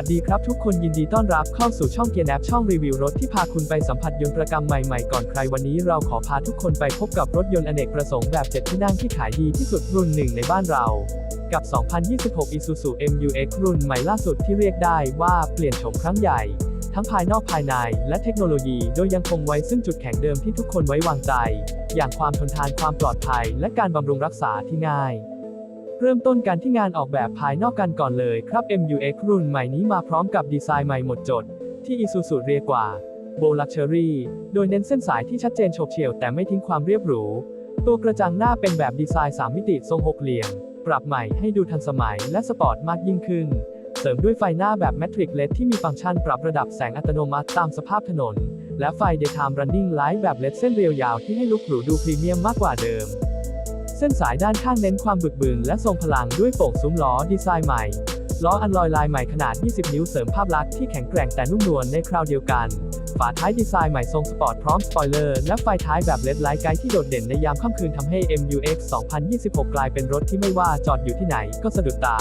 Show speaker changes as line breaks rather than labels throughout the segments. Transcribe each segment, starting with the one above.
วัสดีครับทุกคนยินดีต้อนรับเข้าสู่ช่องเกียร์แอปช่องรีวิวรถที่พาคุณไปสัมผัสยนต์ประกรรมใหม่ๆก่อนใครวันนี้เราขอพาทุกคนไปพบกับรถยนต์อเนกประสงค์แบบ 7 ที่นั่งที่ขายดีที่สุดรุ่นหนึ่งในบ้านเรา กับ 2026 Isuzu MU-X รุ่นใหม่ล่าสุดที่เรียกได้ว่าเปลี่ยนโฉมครั้งใหญ่ ทั้งภายนอกภายในและเทคโนโลยีโดยยังคงไว้ซึ่งจุดแข็งเดิมที่ทุกคนไว้วางใจ อย่างความทนทานความปลอดภัย และการบำรุงรักษาที่ง่าย เริ่มต้นกันที่งานออกแบบภายนอกกันก่อนเลยครับ MUX รุ่นใหม่นี้มาพร้อมกับดีไซน์ใหม่หมดจด ที่ Isuzu เรียกว่า b o Luxury โดยเน้นเส้นสายที่ชัดเจนโฉบเฉี่ยวแต่ไม่ทิ้งความเรียบหรู ตัวกระจังหน้าเป็นแบบดีไซน์ 3 มิติทรงหกเหลี่ยม ปรับใหม่ให้ดูทันสมัยและสปอร์ตมากยิ่งขึ้น เสริมด้วยไฟหน้าแบบ Matrix LED ที่มีฟังก์ชันปรับระดับแสงอัตโนมัติตามสภาพถนน และไฟ Daytime Running Light แบบ LED เส้นเรียวยาวที่ให้ลุกหรูดูพรีเมียมมากกว่าเดิม เส้นสายด้านข้างเน้นความบึกบึนและทรงพลังด้วยโป่งซุ้มล้อดีไซน์ใหม่ ล้ออันลอยลายใหม่ขนาด 20 นิ้วเสริมภาพลักษณ์ที่แข็งแกร่งแต่นุ่มนวลในคราวเดียวกัน ฝาท้ายดีไซน์ใหม่ทรงสปอร์ตพร้อมสปอยเลอร์และไฟท้ายแบบเลดไลท์ไกด์ที่โดดเด่นในยามค่ำคืนทำให้ MUX 2026 กลายเป็นรถที่ไม่ว่าจอดอยู่ที่ไหนก็สะดุดตา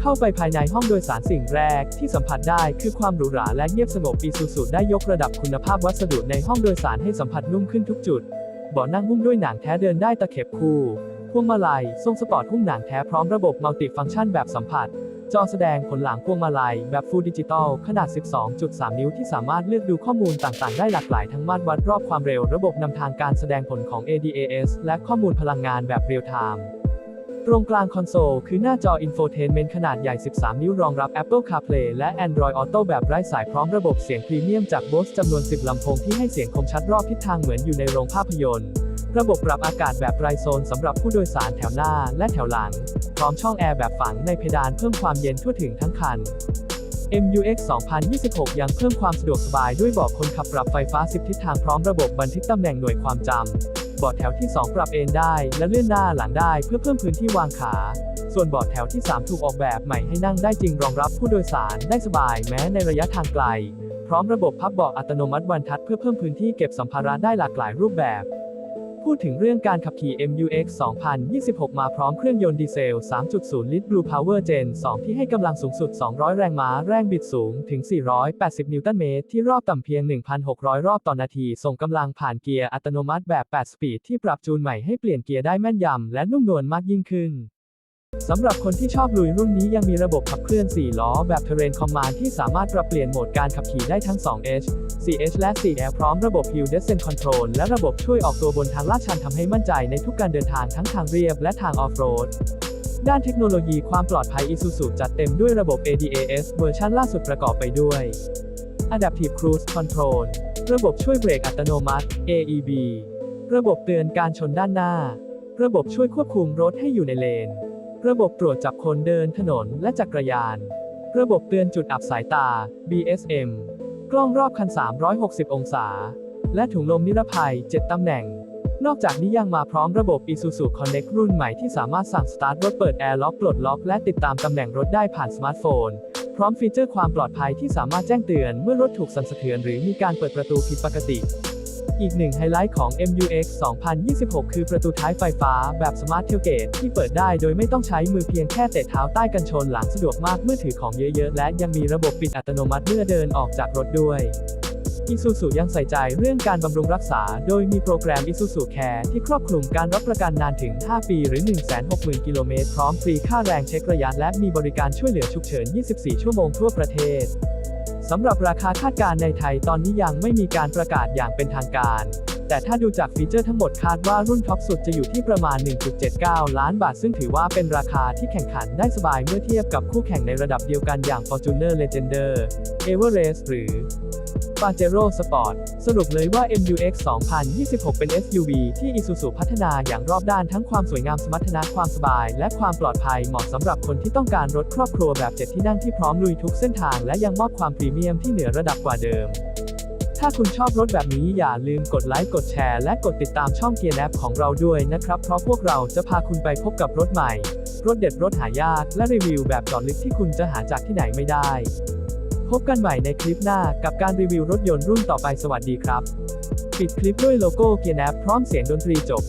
เข้าไปภายในห้องโดยสารสิ่งแรกที่สัมผัสได้คือความหรูหราและเงียบสงบ Isuzu ได้ยกระดับคุณภาพวัสดุในห้องโดยสารให้สัมผัสนุ่มขึ้นทุกจุด เบาะนั่งหุ้มด้วยหนังแท้เดินได้ตะเข็บคู่ พวงมาลัย ทรงสปอร์ตหุ้มหนังแท้พร้อมระบบมัลติฟังก์ชันแบบสัมผัส จอแสดงผลหลังพวงมาลัย แบบฟูลดิจิตอลขนาด 12.3 นิ้วที่สามารถเลือกดูข้อมูลต่างๆ ได้หลากหลายทั้งมาตรวัดรอบความเร็ว ระบบนำทางการแสดงผลของ ADAS และข้อมูลพลังงานแบบเรียลไทม์ ตรงกลางคอนโซลคือหน้าจอ Infotainment ขนาดใหญ่ 13 นิ้วรองรับ Apple CarPlay และ Android Auto แบบไร้สายพร้อมระบบเสียงพรีเมียมจาก Bose จำนวน 10 ลำโพงที่ให้เสียงคมชัดรอบทิศทางเหมือนอยู่ในโรงภาพยนตร์ ระบบปรับอากาศแบบไรโซนสำหรับผู้โดยสารแถวหน้าและแถวหลัง พร้อมช่องแอร์แบบฝังในเพดานเพิ่มความเย็นทั่วถึงทั้งคัน MUX 2026 ยังเพิ่มความสะดวกสบายด้วยเบาะคนขับปรับไฟฟ้า 10 ทิศทางพร้อมระบบบันทึกตำแหน่งหน่วยความจำ เบาะแถวที่ 2 ปรับเอนได้ และเลื่อนหน้าหลังได้เพื่อเพิ่มพื้นที่วางขา ส่วนเบาะแถวที่ 3 ถูกออกแบบใหม่ให้นั่งได้จริงรองรับผู้โดยสารได้สบายแม้ในระยะทางไกล พร้อมระบบพับเบาะอัตโนมัติวันทัดเพื่อเพิ่มพื้นที่เก็บสัมภาระได้หลากหลายรูปแบบ พูดถึงเรื่องการขับขี่ MUX 2026 มาพร้อมเครื่องยนต์ดีเซล 3.0 ลิตร Blue Power Gen 2 ที่ให้กำลังสูงสุด 200 แรงม้า แรงบิดสูงถึง 480 นิวตันเมตร ที่รอบต่ำเพียง 1,600 รอบต่อนาที ส่งกำลังผ่านเกียร์อัตโนมัติแบบ 8 สปีดที่ปรับจูนใหม่ให้เปลี่ยนเกียร์ได้แม่นยำและนุ่มนวลมากยิ่งขึ้น สำหรับคนที่ชอบลุยรุ่นนี้ยังมีระบบขับเคลื่อน 4 ล้อแบบ Terrain Command ที่สามารถปรับเปลี่ยนโหมดการขับขี่ได้ทั้ง 2H 4H และ 4L พร้อมระบบ Hill Descent Control และระบบช่วยออกตัวบนทางลาดชันทำให้มั่นใจในทุกการเดินทางทั้งทางเรียบและทางออฟโรดด้านเทคโนโลยีความปลอดภัย Isuzu จัดเต็มด้วยระบบ ADAS เวอร์ชันล่าสุดประกอบไปด้วย Adaptive Cruise Control ระบบช่วยเบรกอัตโนมัติ AEB ระบบเตือนการชนด้านหน้า ระบบช่วยควบคุมรถให้อยู่ในเลน ระบบตรวจจับคนเดินถนนและจักรยาน ระบบเตือนจุดอับสายตา BSM กล้องรอบคัน 360 องศา และถุงลมนิรภัย 7 ตำแหน่ง นอกจากนี้ยังมาพร้อมระบบ Isuzu Connect รุ่นใหม่ที่สามารถสั่งสตาร์ทรถเปิดแอร์ล็อกปลดล็อกและติดตามตำแหน่งรถได้ผ่านสมาร์ทโฟน พร้อมฟีเจอร์ความปลอดภัยที่สามารถแจ้งเตือนเมื่อรถถูกสั่นสะเทือนหรือมีการเปิดประตูผิดปกติ อีกหนึ่งไฮไลท์ของ MUX 2026 คือประตูท้ายไฟฟ้าแบบ Smart Tailgate ที่เปิดได้โดยไม่ต้องใช้มือเพียงแค่เตะเท้าใต้กันชนหลังสะดวกมากเมื่อถือของเยอะๆ และยังมีระบบปิดอัตโนมัติเมื่อเดินออกจากรถด้วย Isuzu ยังใส่ใจเรื่องการบำรุงรักษา โดยมีโปรแกรม Isuzu Care ที่ครอบคลุมการรับประกันนานถึง 5 ปี หรือ 160,000 กิโลเมตร พร้อมฟรีค่าแรงเช็คระยะและมีบริการช่วยเหลือฉุกเฉิน 24 ชั่วโมงทั่วประเทศ สำหรับราคาคาดการณ์ในไทยตอนนี้ยังไม่มีการประกาศอย่างเป็นทางการ แต่ถ้าดูจากฟีเจอร์ทั้งหมดคาดว่ารุ่นท็อปสุดจะอยู่ที่ประมาณ 1.79 ล้านบาท ซึ่งถือว่าเป็นราคาที่แข่งขันได้สบายเมื่อเทียบกับคู่แข่งในระดับเดียวกันอย่าง Fortuner Legender Everest หรือ Pajero Sport สรุปเลยว่า MUX 2026 เป็น SUV ที่ Isuzu พัฒนาอย่างรอบด้านทั้งความสวยงามสมรรถนะความสบาย และความปลอดภัยเหมาะสำหรับคนที่ต้องการรถครอบครัวแบบ7ที่นั่งที่พร้อมลุยทุกเส้นทางและยังมอบความพรีเมียมที่เหนือระดับกว่าเดิม ถ้าคุณชอบรถแบบนี้อย่าลืมกดไลค์กดแชร์และกดติดตามช่องเกียร์แอปของเราด้วยนะครับ เพราะพวกเราจะพาคุณไปพบกับรถใหม่ รถเด็ดรถหายาก และรีวิวแบบเจอดลึกที่คุณจะหาจากที่ไหนไม่ได้ พบกันใหม่ในคลิปหน้ากับการรีวิวรถยนต์รุ่นต่อไปสวัสดีครับ ปิดคลิปด้วยโลโก้เกียร์แนพร้อมเสียงดนตรีจบ